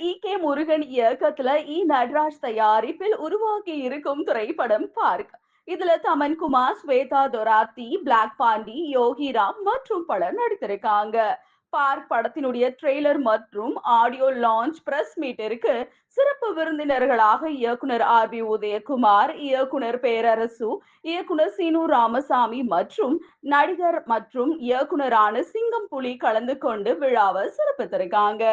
இ. K. Murugan இயக்கத்துல இ. நடராஜ் தயாரிப்பில் உருவாக்கி இருக்கும் திரைப்படம் பார்க் இதுல தமன்குமார் ஸ்வேதா தொராத்தி பிளாக் பாண்டி யோகிராம் மற்றும் பலர் நடித்திருக்காங்க. பார்க் படத்தினுடைய ட்ரெய்லர் மற்றும் ஆடியோ லான்ச் பிரஸ் மீட்டிற்கு சிறப்பு விருந்தினர்களாக இயக்குனர் ஆர். பி. உதயகுமார் இயக்குனர் பேரரசு இயக்குனர் சீனு ராமசாமி மற்றும் நடிகர் மற்றும் இயக்குனரான சிங்கம் புலி கலந்து கொண்டு விழாவை சிறப்பித்திருக்காங்க.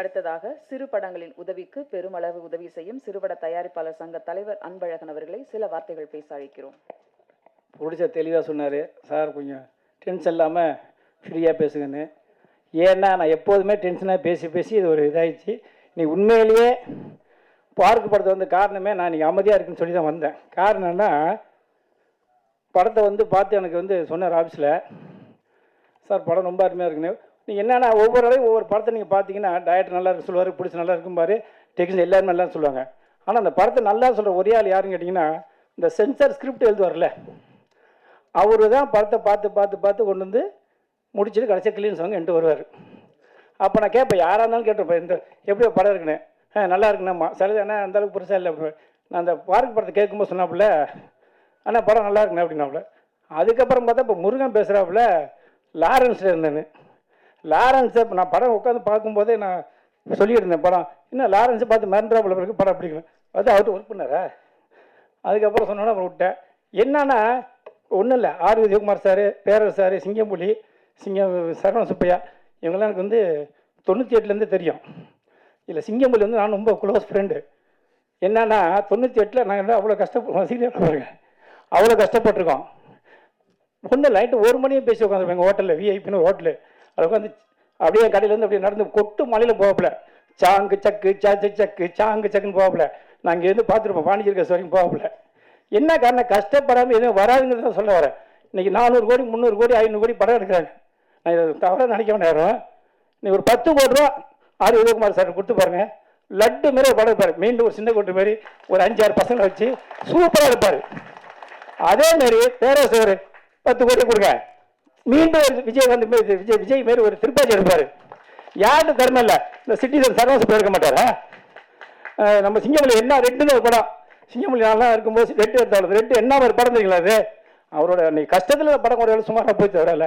அடுத்ததாக சிறு படங்களின் உதவிக்கு பெருமளவு உதவி செய்யும் சிறுபட தயாரிப்பாளர் சங்க தலைவர் அன்பழகன் அவர்களை சில வார்த்தைகள் பேச அழைக்கிறோம். ப்ரொடியூசர் தெளிவாக சொன்னார். சார் கொஞ்சம் டென்ஷன் இல்லாமல் ஃப்ரீயாக பேசுங்கன்னு. ஏன்னா நான் எப்போதுமே டென்ஷனாக பேசி பேசி இது ஒரு இதாகிடுச்சு நீ உண்மையிலேயே பார்க்கு படத்தை வந்து காரணமே நான் இன்றைக்கி அமைதியாக இருக்குன்னு சொல்லி தான் வந்தேன். காரணம்னா படத்தை வந்து பார்த்து எனக்கு வந்து சொன்னார் ஆஃபீஸில் சார் படம் ரொம்ப அருமையாக இருக்குன்னு. நீங்கள் என்னென்னா ஒவ்வொரு இடையும் ஒவ்வொரு படத்தை நீங்கள் பார்த்தீங்கன்னா டயட் நல்லா இருக்கு சொல்லுவார் பிடிச்சி நல்லா இருக்கும் பாரு டெக்னிஷன் எல்லாருமே நல்லா சொல்லுவாங்க. ஆனால் அந்த படத்தை நல்லா சொல்கிற ஒரே ஆள் யாருன்னு கேட்டிங்கன்னா இந்த சென்சார் ஸ்கிரிப்ட் எழுதுவார்ல அவர் தான் படத்தை பார்த்து பார்த்து பார்த்து கொண்டு வந்து முடிச்சுட்டு கடைசியாக கிளீன் சாங் என்ட்டு வருவார். அப்போ நான் கேட்பேன் யாராக இருந்தாலும் கேட்டிருப்பேன் இந்த எப்படியோ படம் இருக்குன்னு. ஆ நல்லா இருக்குண்ணா சிலது ஆனால் அந்த அளவுக்கு பெருசாக இல்லை நான் அந்த பார்க் படத்தை கேட்கும்போது சொன்னாப்புல ஆனால் படம் நல்லா இருக்குண்ணே அப்படின்னாப்புல. அதுக்கப்புறம் பார்த்தா இப்போ முருகன் பேசுகிறாப்புல லாரன்ஸில் இருந்தேன்னு. லாரன்ஸை இப்போ நான் படம் உட்காந்து பார்க்கும்போதே நான் சொல்லியிருந்தேன் படம். இன்னும் லாரன்ஸை பார்த்து மறந்துடாப்புல பிறகு படம் பிடிக்கணும் அது அவர்கிட்ட ஒர்க் பண்ணாரா? அதுக்கப்புறம் சொன்னோன்னா அப்புறம் விட்டேன். என்னன்னா ஒன்றும் இல்லை. ஆர் விஜயகுமார் சார் பேரர் சார் சிங்கம்புலி சிங்கம் சரவண சுப்பையா இவங்கெல்லாம் எனக்கு வந்து தொண்ணூற்றி எட்டுலேருந்து தெரியும். இல்லை சிங்கம்புலி வந்து நான் ரொம்ப க்ளோஸ் ஃப்ரெண்டு என்னன்னா தொண்ணூற்றி எட்டில் நாங்கள் வந்து அவ்வளோ கஷ்டப்படுவோம் சீரியல் பாருங்க. அவ்வளோ கஷ்டப்பட்டிருக்கோம். ஒன்றும் லைட்டு ஒரு மணியும் பேசி உட்காந்துருப்போம் எங்கள் ஹோட்டலில் விஐபின்னு ஒரு ஹோட்டலு அதை உட்காந்து அப்படியே கடையிலேருந்து அப்படியே நடந்து கொட்டு மலையில் போகப்பில்ல சாங்கு சக்கு சாச்சு சக்கு சாங்கு சக்குன்னு போகப்பில்ல நான் இங்கேருந்து பார்த்துருப்போம் பாண்டிச்சேரி வரைக்கும் போகப்பில்ல என்ன காரணம்? கஷ்டப்படாமல் எதுவும் வராதுங்கிறத சொல்ல வரேன். இன்னைக்கு நானூறு கோடி முந்நூறு கோடி ஐநூறு கோடி படம் எடுக்கிறாங்க. நான் இதை தவறாக நினைக்க நேரம் நீ ஒரு பத்து கோடி ரூபா ஆர் உதயகுமார் சார் கொடுத்து பாருங்கள் லட்டு மாரி ஒரு படம் எடுப்பார். மீண்டும் ஒரு சின்ன கோட்டு மாரி ஒரு அஞ்சாறு பசங்களை வச்சு சூப்பராக இருப்பார் அதே மாதிரி பேரரசர் பத்து கோடி கொடுங்க. மீண்டும் ஒரு விஜயகாந்த் மாரி விஜய் விஜய் மாரி ஒரு திருப்பாச்சி இருப்பார் யாருன்னு திறமை இல்லை. இந்த சிட்டிசன் சர்வஸ் போயிருக்க மாட்டாரா? நம்ம சிங்கமொழி என்ன ரெட்டுன்னு ஒரு படம். சிங்கமொழி நல்லா இருக்கும்போது ரெட்டு எடுத்தாலும் ரெட்டு என்ன மாதிரி படம் தெரியுங்களா அது? அவரோட நீ கஷ்டத்தில் படம் ஒரு சுமாராக போய் தவிரல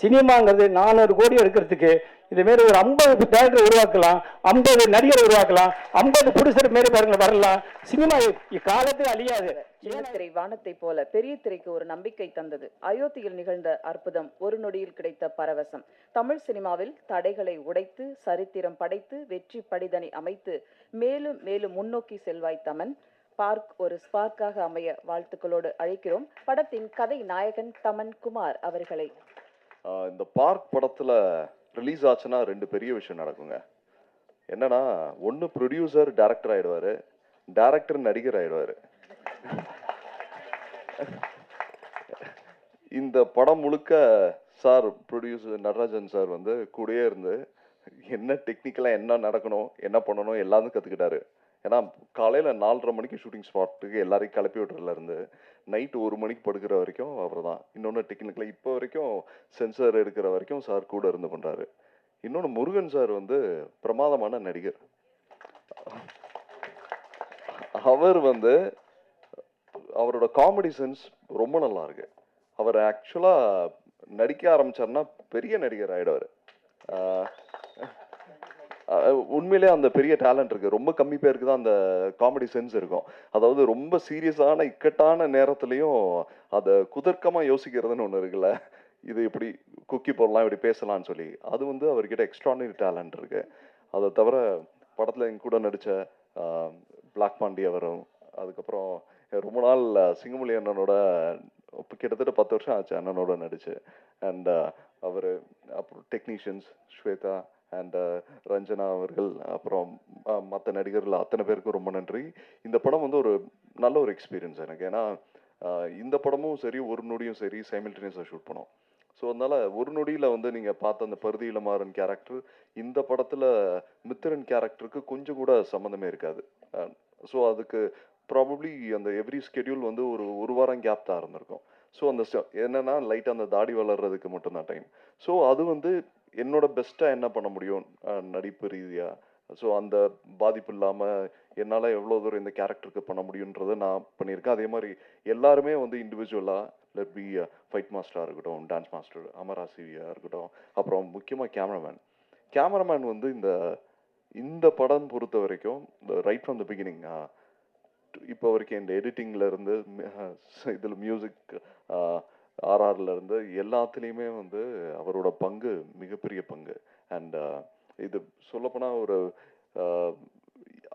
சினிமாங்கிறது நானூறு கோடி எடுக்கிறதுக்கு இதுமாரி ஒரு ஐம்பது டேரக்டர் உருவாக்கலாம் ஐம்பது நடிகர் உருவாக்கலாம் ஐம்பது புடிசர் மாரி பாருங்க வரலாம். சினிமா இக்காலத்தில் அழியாது. சின்னத்திரை வானத்தை போல பெரிய திரைக்கு ஒரு நம்பிக்கை தந்தது. அயோத்தியில் நிகழ்ந்த அற்புதம் ஒரு நொடியில் கிடைத்த பரவசம். தமிழ் சினிமாவில் தடைகளை உடைத்து சரித்திரம் படைத்து வெற்றி படிதனை அமைத்து மேலும் மேலும் முன்னோக்கி செல்வாய் தமன். பார்க் ஒரு ஸ்பார்க்காக அமைய வாழ்த்துக்களோடு அழைக்கிறோம். படத்தின் கதை நாயகன் தமன் குமார் அவர்களை. இந்த பார்க் படத்துல ரிலீஸ் ஆச்சுன்னா ரெண்டு பெரிய விஷயம் நடக்குங்க. என்னன்னா ஒன்னு ப்ரொடியூசர் டேரக்டர் ஆயிடுவாரு. டேரக்டர் நடிகர் ஆயிடுவாரு. இந்த படம் முழுக்க சார் ப்ரொடியூசர் நடராஜன் சார் வந்து கூடயே இருந்து என்ன டெக்னிக்கலாக என்ன நடக்கணும் என்ன பண்ணணும் எல்லாத்தையும் கற்றுக்கிட்டாரு ஏன்னா காலையில் நாலரை மணிக்கு ஷூட்டிங் ஸ்பாட்டுக்கு எல்லாரையும் கிளப்பி விடுறதுல இருந்து நைட்டு ஒரு மணிக்கு படுக்கிற வரைக்கும் அவர் தான் இன்னொன்று டெக்னிக்கலாக இப்போ வரைக்கும் சென்சார் எடுக்கிற வரைக்கும் சார் கூட இருந்து பண்ணுறாரு இன்னொன்று முருகன் சார் வந்து பிரமாதமான நடிகர். அவர் வந்து அவரோட காமெடி சென்ஸ் ரொம்ப நல்லா இருக்கு. அவர் ஆக்சுவலாக நடிக்க ஆரம்பிச்சாருன்னா பெரிய நடிகர் ஆகிடுவார் உண்மையிலே அந்த பெரிய டேலண்ட் இருக்கு. ரொம்ப கம்மி பேருக்கு தான் அந்த காமெடி சென்ஸ் இருக்கும். அதாவது ரொம்ப சீரியஸான இக்கட்டான நேரத்துலையும் அதை குதர்க்கமா யோசிக்கிறதுன்னு ஒன்று இருக்குல்ல. இது இப்படி குக்கி போடலாம் இப்படி பேசலாம்னு சொல்லி. அது வந்து அவர்கிட்ட எக்ஸ்ட்ரானரி டேலண்ட் இருக்கு. அதை தவிர படத்தில் எங்க கூட நடித்த பிளாக் பாண்டி அவரும் அதுக்கப்புறம் ரொம்ப நாள் சிங்கமொழி அண்ணனோட கிட்டத்தட்ட பத்து வருஷம் ஆச்சு அண்ணனோட நடிச்சு. அண்ட் அவர் அப்புறம் technicians Shweta and uh, Ranjana அவர்கள் அப்புறம் மற்ற நடிகர்கள் அத்தனை பேருக்கும் ரொம்ப நன்றி. இந்த படம் வந்து ஒரு நல்ல ஒரு எக்ஸ்பீரியன்ஸ் எனக்கு. ஏன்னா இந்த படமும் சரி ஒரு நொடியும் சரி சைமில்டேனியஸாக ஷூட் பண்ணோம். ஸோ அதனால் ஒரு நொடியில் வந்து நீங்கள் பார்த்த அந்த பருதி இளமாறன் கேரக்டர் இந்த படத்தில் மித்திரன் கேரக்டருக்கு கொஞ்சம் கூட சம்மந்தமே இருக்காது. ஸோ அதுக்கு ப்ராபப்ளி அந்த எவ்ரி ஸ்கெடியூல் வந்து ஒரு ஒரு வாரம் கேப் தான் இருந்திருக்கும். ஸோ அந்த என்னென்னா லைட்டாக அந்த தாடி வளர்றதுக்கு மட்டும்தான் டைம் ஸோ அது வந்து என்னோட பெஸ்ட்டாக என்ன பண்ண முடியும்? நடிப்பு ரீதியாக ஸோ அந்த பாதிப்பு இல்லாமல் என்னால் எவ்வளோ தூரம் இந்த கேரக்டருக்கு பண்ண முடியுன்றதை நான் பண்ணியிருக்கேன். அதே மாதிரி எல்லாருமே வந்து இண்டிவிஜுவலாக லெட் பி ஃபைட் மாஸ்டராக இருக்கட்டும் டான்ஸ் மாஸ்டர் அமரா சிவியாக இருக்கட்டும் அப்புறம் முக்கியமாக கேமராமேன் கேமராமேன் வந்து இந்த இந்த படம் பொறுத்த வரைக்கும் இந்த ரைட் ஃப்ரம் த பிகினிங் இப்போ வரைக்கும் இந்த எடிட்டிங்ல இருந்து இதில் மியூசிக் ஆர்ஆர்ல இருந்து எல்லாத்துலேயுமே வந்து அவரோட பங்கு மிகப்பெரிய பங்கு. அண்ட் uh, இது சொல்லப்போனால் ஒரு uh,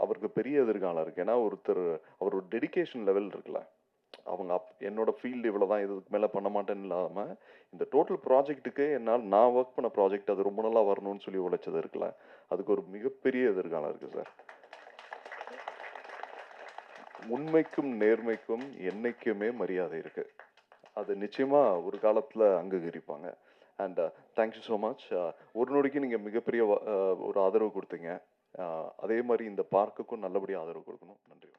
அவருக்கு பெரிய எதிர்காலம் இருக்கு. ஏன்னா ஒருத்தர் அவரோட டெடிகேஷன் லெவல் இருக்குல்ல. அவங்க அப் என்னோட ஃபீல்டு இவ்வளோ தான் இதுக்கு மேலே பண்ண மாட்டேன்னு இல்லாமல் இந்த டோட்டல் ப்ராஜெக்ட்டுக்கு என்னால் நான் ஒர்க் பண்ண ப்ராஜெக்ட் அது ரொம்ப நல்லா வரணும்னு சொல்லி உழைச்சது இருக்குல்ல. அதுக்கு ஒரு மிகப்பெரிய எதிர்காலம் இருக்குது சார். உண்மைக்கும் நேர்மைக்கும் என்னைக்குமே மரியாதை இருக்குது அது நிச்சயமாக ஒரு காலத்தில் அங்கீகரிப்பாங்க. And thank you so much ஒரு நொடிக்கு நீங்கள் மிகப்பெரிய uh, ஒரு ஆதரவு கொடுத்தீங்க. Uh, அதே மாதிரி இந்த பார்க்குக்கும் நல்லபடியாக ஆதரவு கொடுக்கணும். நன்றி.